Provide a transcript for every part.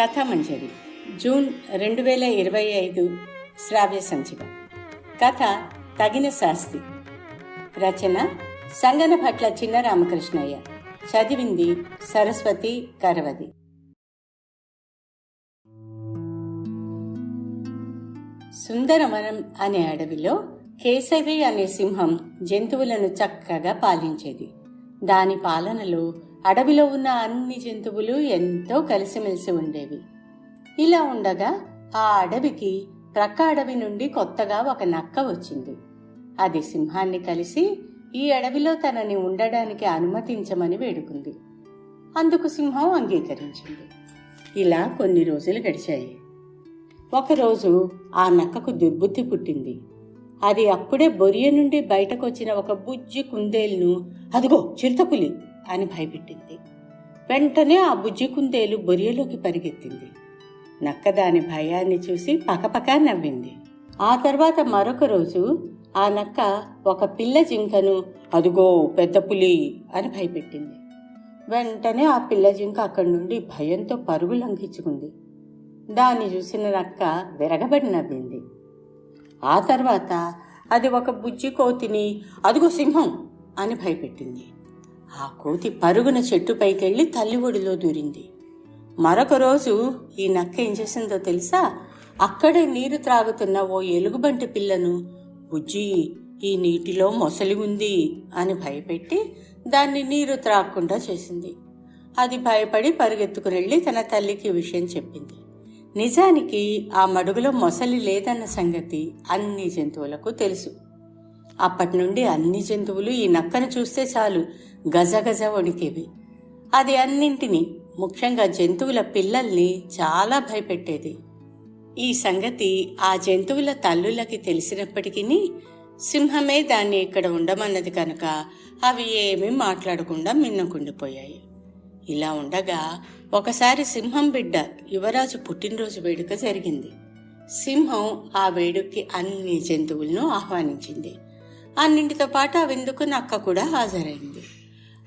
కథామంజరి June రెండు వేల ఇరవై ఐదు శ్రావ్య సంచిక. కథ తగిన శాస్తి. రచన సంగన భట్ల చిన్న రామకృష్ణయ్య చదివింది సరస్వతి కరవది. సుందరవనం అనే అడవిలో కేసవి అనే సింహం జంతువులను చక్కగా పాలించేది. దాని పాలనలో అడవిలో ఉన్న అన్ని జంతువులు ఎంతో కలిసిమెలిసి ఉండేవి. ఇలా ఉండగా ఆ అడవికి ప్రక్క అడవి నుండి కొత్తగా ఒక నక్క వచ్చింది. అది సింహాన్ని కలిసి ఈ అడవిలో తనని ఉండడానికి అనుమతించమని వేడుకుంది. అందుకు సింహం అంగీకరించింది. ఇలా కొన్ని రోజులు గడిచాయి. ఒకరోజు ఆ నక్కకు దుర్బుద్ధి పుట్టింది. అది అప్పుడే బొరియ నుండి బయటకొచ్చిన ఒక బుజ్జి కుందేలును అదిగో చిరుతపులి అని భయపెట్టింది. వెంటనే ఆ బుజ్జి కుందేలు బొరియలోకి పరిగెత్తింది. నక్క దాని భయాన్ని చూసి పకపక నవ్వింది. ఆ తర్వాత మరొక రోజు ఆ నక్క ఒక పిల్ల జింకను అదుగో పెద్ద పులి అని భయపెట్టింది. వెంటనే ఆ పిల్ల జింక అక్కడి నుండి భయంతో పరుగు లంఘించుకుంది. దాన్ని చూసిన నక్క విరగబడి నవ్వింది. ఆ తర్వాత అది ఒక బుజ్జి కోతిని అదుగో సింహం అని భయపెట్టింది. ఆ కోతి పరుగున చెట్టు పైకెళ్ళి తల్లి ఒడిలో దూరింది. మరొక రోజు ఈ నక్క ఏం చేసిందో తెలుసా? అక్కడే నీరు త్రాగుతున్న ఓ ఎలుగుబంటి పిల్లను బుజ్జి ఈ నీటిలో మొసలి ఉంది అని భయపెట్టి దాన్ని నీరు త్రాగకుండా చేసింది. అది భయపడి పరుగెత్తుకుని వెళ్ళి తన తల్లికి విషయం చెప్పింది. నిజానికి ఆ మడుగులో మొసలి లేదన్న సంగతి అన్ని జంతువులకు తెలుసు. అప్పటి నుండి అన్ని జంతువులు ఈ నక్కను చూస్తే చాలు. గజగజ వణికేవి. అది అన్నింటినీ ముఖ్యంగా జంతువుల పిల్లల్ని చాలా భయపెట్టేది. ఈ సంగతి ఆ జంతువుల తల్లులకి తెలిసినప్పటికీ సింహమే దాన్ని ఇక్కడ ఉండమన్నది కనుక అవి ఏమీ మాట్లాడకుండా మిన్నకుండిపోయాయి. ఇలా ఉండగా ఒకసారి సింహం బిడ్డ యువరాజు పుట్టినరోజు వేడుక జరిగింది. సింహం ఆ వేడుకకి అన్ని జంతువులను ఆహ్వానించింది. అన్నింటితో పాటు ఆ విందుకు నక్క కూడా హాజరైంది.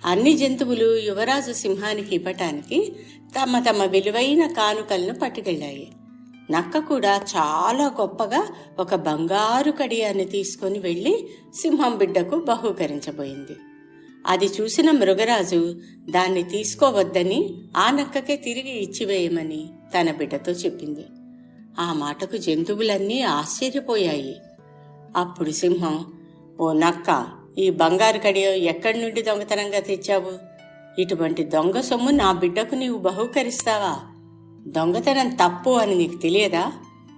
అన్ని జంతువులు యువరాజు సింహానికి ఇవ్వటానికి తమ తమ విలువైన కానుకలను పట్టుకెళ్ళాయి. నక్క కూడా చాలా గొప్పగా ఒక బంగారు కడియాన్ని తీసుకొని వెళ్ళి సింహం బిడ్డకు బహూకరించబోయింది. అది చూసిన మృగరాజు దాన్ని తీసుకోవద్దని ఆ నక్కకే తిరిగి ఇచ్చివేయమని తన బిడ్డతో చెప్పింది. ఆ మాటకు జంతువులన్నీ ఆశ్చర్యపోయాయి. అప్పుడు సింహం ఓ నక్క ఈ బంగారు కడియం ఎక్కడి నుండి దొంగతనంగా తెచ్చావు? ఇటువంటి దొంగ సొమ్ము నా బిడ్డకు నీవు బహూకరిస్తావా? దొంగతనం తప్పు అని నీకు తెలియదా?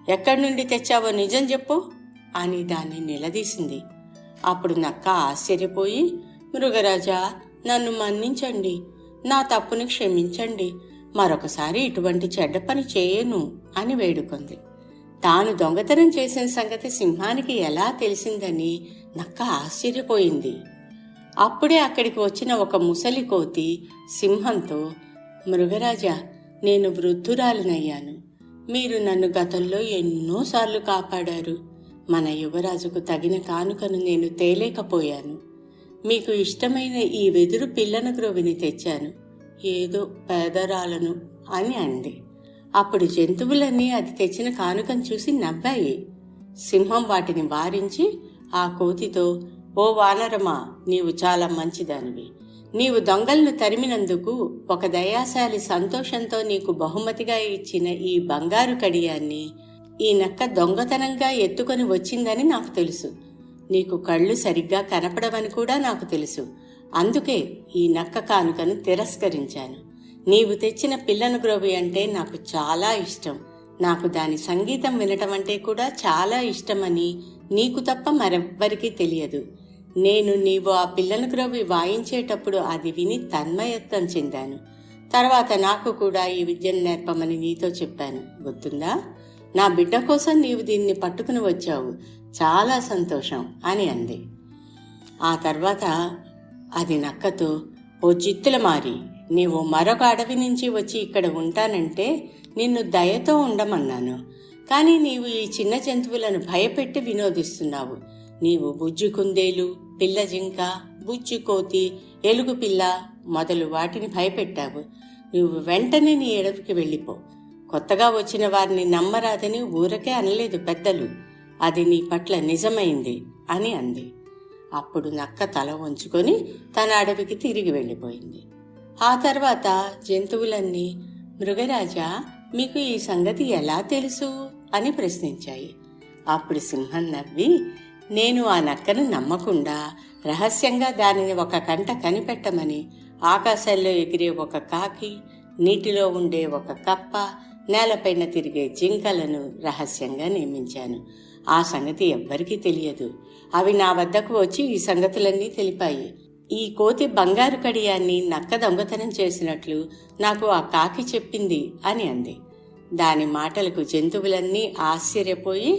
ఎక్కడి నుండి తెచ్చావో నిజం చెప్పు అని దాన్ని నిలదీసింది. అప్పుడు నక్క ఆశ్చర్యపోయి మృగరాజా నన్ను మన్నించండి. నా తప్పుని క్షమించండి. మరొకసారి ఇటువంటి చెడ్డ పని చేయను అని వేడుకుంది. తాను దొంగతనం చేసిన సంగతి సింహానికి ఎలా తెలిసిందని నక్క ఆశ్చర్యపోయింది. అప్పుడే అక్కడికి వచ్చిన ఒక ముసలి కోతి సింహంతో మృగరాజా నేను వృద్ధురాలినయ్యాను. మీరు నన్ను గతంలో ఎన్నోసార్లు కాపాడారు. మన యువరాజుకు తగిన కానుకను నేను తేలేకపోయాను. మీకు ఇష్టమైన ఈ వెదురు పిల్లన గ్రోవిని తెచ్చాను. ఏదో పేదరాలను అని అంది. అప్పుడు జంతువులన్నీ అది తెచ్చిన కానుకను చూసి నవ్వాయి. సింహం వాటిని వారించి ఆ కోతితో ఓ వానరమా నీవు చాలా మంచిదానివి. నీవు దొంగలను తరిమినందుకు ఒక దయాశాలి సంతోషంతో నీకు బహుమతిగా ఇచ్చిన ఈ బంగారు కడియాన్ని ఈ నక్క దొంగతనంగా ఎత్తుకొని వచ్చిందని నాకు తెలుసు. నీకు కళ్ళు సరిగ్గా కనపడవని కూడా నాకు తెలుసు. అందుకే ఈ నక్క కానుకను తిరస్కరించాను. నీవు తెచ్చిన పిల్లను గ్రోవి అంటే నాకు చాలా ఇష్టం. నాకు దాని సంగీతం వినటం అంటే కూడా చాలా ఇష్టమని నీకు తప్ప మరెవ్వరికీ తెలియదు. నేను నీవు ఆ పిల్లను గ్రోవి వాయించేటప్పుడు అది విని తన్మయత్వం చెందాను. తర్వాత నాకు కూడా ఈ విద్యను నేర్పమని నీతో చెప్పాను. గుర్తుందా? నా బిడ్డ కోసం నీవు దీన్ని పట్టుకుని వచ్చావు. చాలా సంతోషం అని అంది. ఆ తర్వాత అది నక్కతో ఓ చిత్తుల మారి నీవు మరొక అడవి నుంచి వచ్చి ఇక్కడ ఉంటానంటే నిన్ను దయతో ఉండమన్నాను. కానీ నీవు ఈ చిన్న జంతువులను భయపెట్టి వినోదిస్తున్నావు. నీవు బుజ్జి కుందేలు పిల్ల జింక బుజ్జి కోతి ఎలుగు పిల్ల మొదలు వాటిని భయపెట్టావు. నువ్వు వెంటనే నీ ఎడవికి వెళ్ళిపో. కొత్తగా వచ్చిన వారిని నమ్మరాదని ఊరకే అనలేదు పెద్దలు. అది నీ పట్ల నిజమైంది అని అంది. అప్పుడు నక్క తల వంచుకొని తన అడవికి తిరిగి వెళ్ళిపోయింది. ఆ తర్వాత జంతువులన్నీ మృగరాజా మీకు ఈ సంగతి ఎలా తెలుసు? అని ప్రశ్నించాయి. అప్పుడు సింహం నవ్వి నేను ఆ నక్కను నమ్మకుండా రహస్యంగా దానిని ఒక కంట కనిపెట్టమని ఆకాశాల్లో ఎగిరే ఒక కాకి నీటిలో ఉండే ఒక కప్ప నేలపైన తిరిగే జింకలను రహస్యంగా నియమించాను. ఆ సంగతి ఎవ్వరికీ తెలియదు. అవి నా వద్దకు వచ్చి ఈ సంగతులన్నీ తెలిపాయి. ఈ కోతి బంగారు కడియాన్ని నక్క దొంగతనం చేసినట్లు నాకు ఆ కాకి చెప్పింది అని అంది. దాని మాటలకు జంతువులన్నీ ఆశ్చర్యపోయి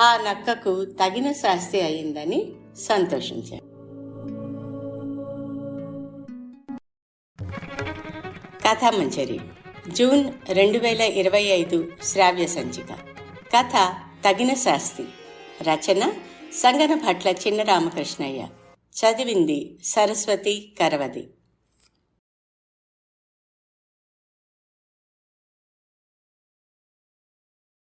ఆ నక్కకు తగిన శాస్తి అయిందని సంతోషించారు. కథామంజరి జూన్ రెండు వేల ఇరవై ఐదు శ్రావ్య సంచిక. కథ తగిన శాస్తి. రచన సంగన భట్ల చిన్న రామకృష్ణయ్య చదివింది సరస్వతి కరవది.